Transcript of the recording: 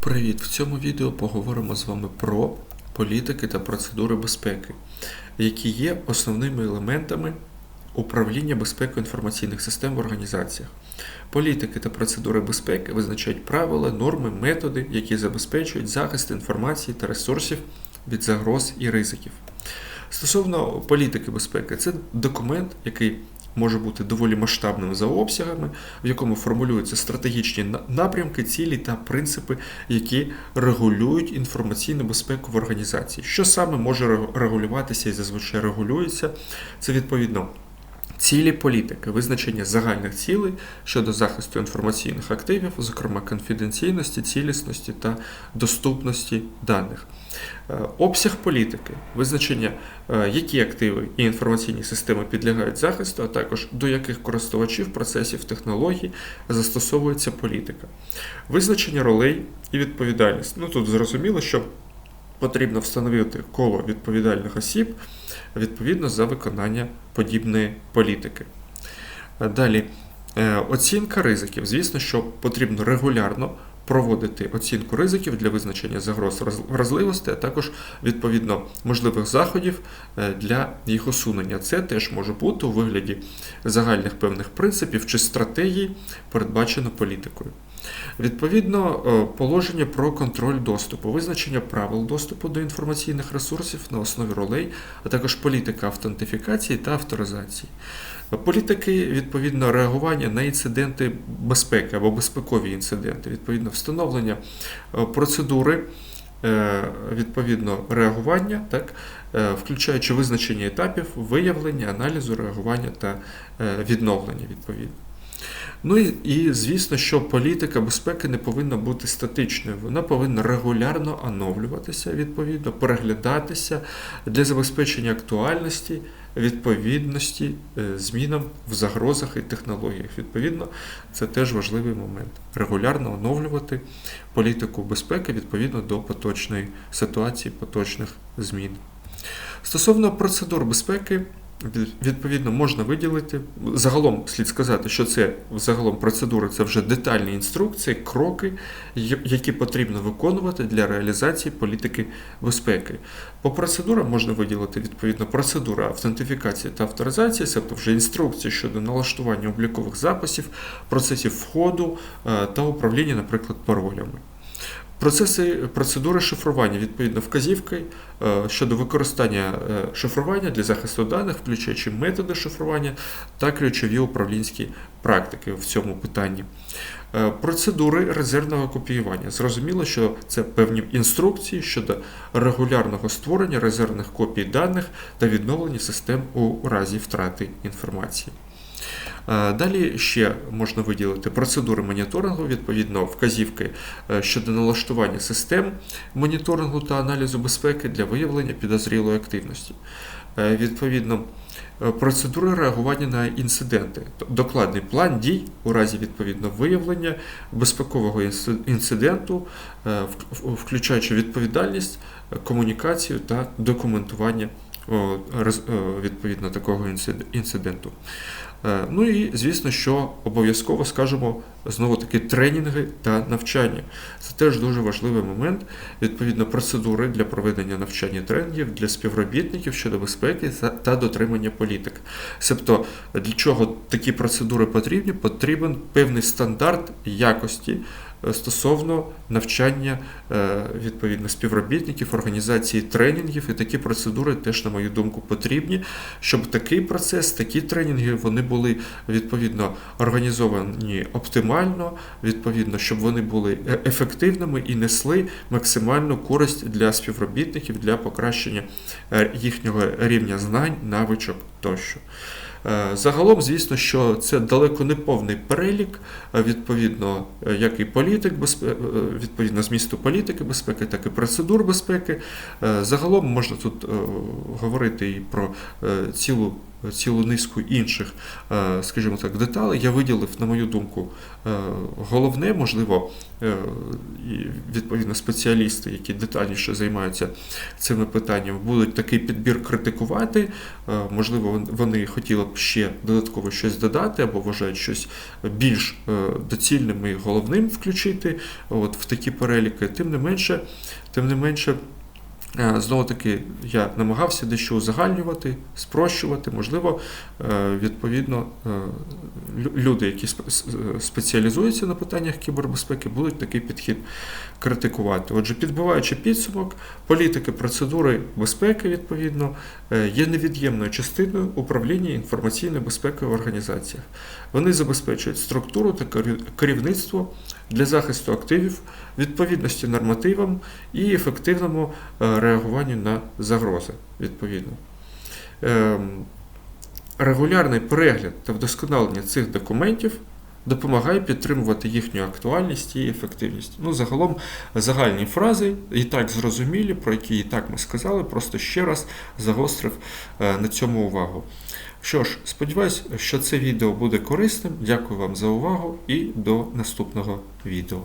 Привіт! В цьому відео поговоримо з вами про політики та процедури безпеки, які є основними елементами управління безпекою інформаційних систем в організаціях. Політики та процедури безпеки визначають правила, норми, методи, які забезпечують захист інформації та ресурсів від загроз і ризиків. Стосовно політики безпеки, це документ, який може бути доволі масштабним за обсягами, в якому формулюються стратегічні напрямки, цілі та принципи, які регулюють інформаційну безпеку в організації. Що саме може регу- регулюватися і зазвичай регулюється? Це відповідно. Цілі політики, визначення загальних цілей щодо захисту інформаційних активів, зокрема конфіденційності, цілісності та доступності даних. Е, Обсяг політики, визначення, е, які активи і інформаційні системи підлягають захисту, а також до яких користувачів, процесів, технологій застосовується політика. Визначення ролей і відповідальність. Ну тут зрозуміло, що потрібно встановити коло відповідальних осіб відповідно за виконання подібної політики. Е, Далі, е, оцінка ризиків. Звісно, що потрібно регулярно проводити оцінку ризиків для визначення загроз вразливості, а також відповідно можливих заходів е, для їх усунення. Це теж може бути у вигляді загальних певних принципів чи стратегій, передбачено політикою. Відповідно, е, положення про контроль доступу, визначення правил доступу до інформаційних ресурсів на основі ролей, а також політика автентифікації та авторизації. Політики, відповідно, реагування на інциденти безпеки або безпекові інциденти, відповідно, встановлення е, процедури. е, Відповідно, реагування, так, е, включаючи визначення етапів виявлення, аналізу, реагування та е, відновлення відповідно. Ну і, і звісно, що політика безпеки не повинна бути статичною. Вона повинна регулярно оновлюватися, відповідно, переглядатися для забезпечення актуальності, відповідності е, змінам в загрозах і технологіях. Відповідно, це теж важливий момент. Регулярно оновлювати політику безпеки відповідно до поточної ситуації, поточних змін. Стосовно процедур безпеки, відповідно можна виділити. Загалом слід сказати, що це загалом процедури це вже детальні інструкції, кроки, які потрібно виконувати для реалізації політики безпеки. По процедурам можна виділити відповідно процедура автентифікації та авторизації, тобто вже інструкції щодо налаштування облікових записів, процесів входу е, та управління, наприклад, паролями. Процеси процедури шифрування, відповідно, вказівки е, щодо використання е, шифрування для захисту даних, включаючи методи шифрування та ключові управлінські практики в цьому питанні. Е, Процедури резервного копіювання. Зрозуміло, що це певні інструкції щодо регулярного створення резервних копій даних та відновлення систем у разі втрати інформації. Е, Далі ще можна виділити процедури моніторингу, відповідно, вказівки е, щодо налаштування систем моніторингу та аналізу безпеки для виявлення підозрілої активності. Е, Відповідно, процедури реагування на інциденти, докладний план дій у разі відповідно виявлення безпекового інциденту, включаючи відповідальність, комунікацію та документування відповідно такого інциденту. Е, Ну і звісно, що обов'язково скажемо знову таки тренінги та навчання. Це теж дуже важливий момент. Відповідно, процедури для проведення навчання тренінгів для співробітників щодо безпеки та- дотримання політик. Себто, для чого такі процедури потрібні? Потрібен певний стандарт якості. е, Стосовно навчання е, відповідно співробітників, організації тренінгів, і такі процедури теж, на мою думку, потрібні, щоб такий процес, такі тренінги вони були відповідно організовані оптимально, відповідно, щоб вони були е- ефективними і несли максимальну користь для співробітників для покращення е, їхнього рівня знань, навичок тощо. Е, Загалом, звісно, що це далеко не повний перелік, е, відповідно, е, як і політик відповідно змісту політики безпеки, так і процедур безпеки. Загалом можна тут говорити і про цілу цілу низку інших, скажімо так, деталей. Я виділив, на мою думку, головне, можливо, відповідно спеціалісти, які детальніше займаються цими питаннями, будуть такий підбір критикувати. Е, Можливо, вони хотіли б ще додатково щось додати або вважають щось більш е, доцільним і головним включити от, в такі переліки. Тим не менше, тим не менше. Е, Знову таки, я намагався дещо узагальнювати, спрощувати. Можливо, е, відповідно, е, люди, які спе- спеціалізуються на питаннях кібербезпеки, будуть такий підхід критикувати. Отже, підбиваючи підсумок, політики процедури безпеки, відповідно, є невід'ємною частиною управління інформаційною безпекою в організаціях. Вони забезпечують структуру та керівництво для захисту активів, відповідності нормативам і ефективному е, реагуванню на загрози. Відповідно. Ем, Регулярний перегляд та вдосконалення цих документів допомагає підтримувати їхню актуальність і ефективність. Ну, загалом загальні фрази і так зрозумілі, про які і так ми сказали, просто ще раз загострив е, на цьому увагу. Що ж, сподіваюсь, що це відео буде корисним. Дякую вам за увагу і до наступного відео.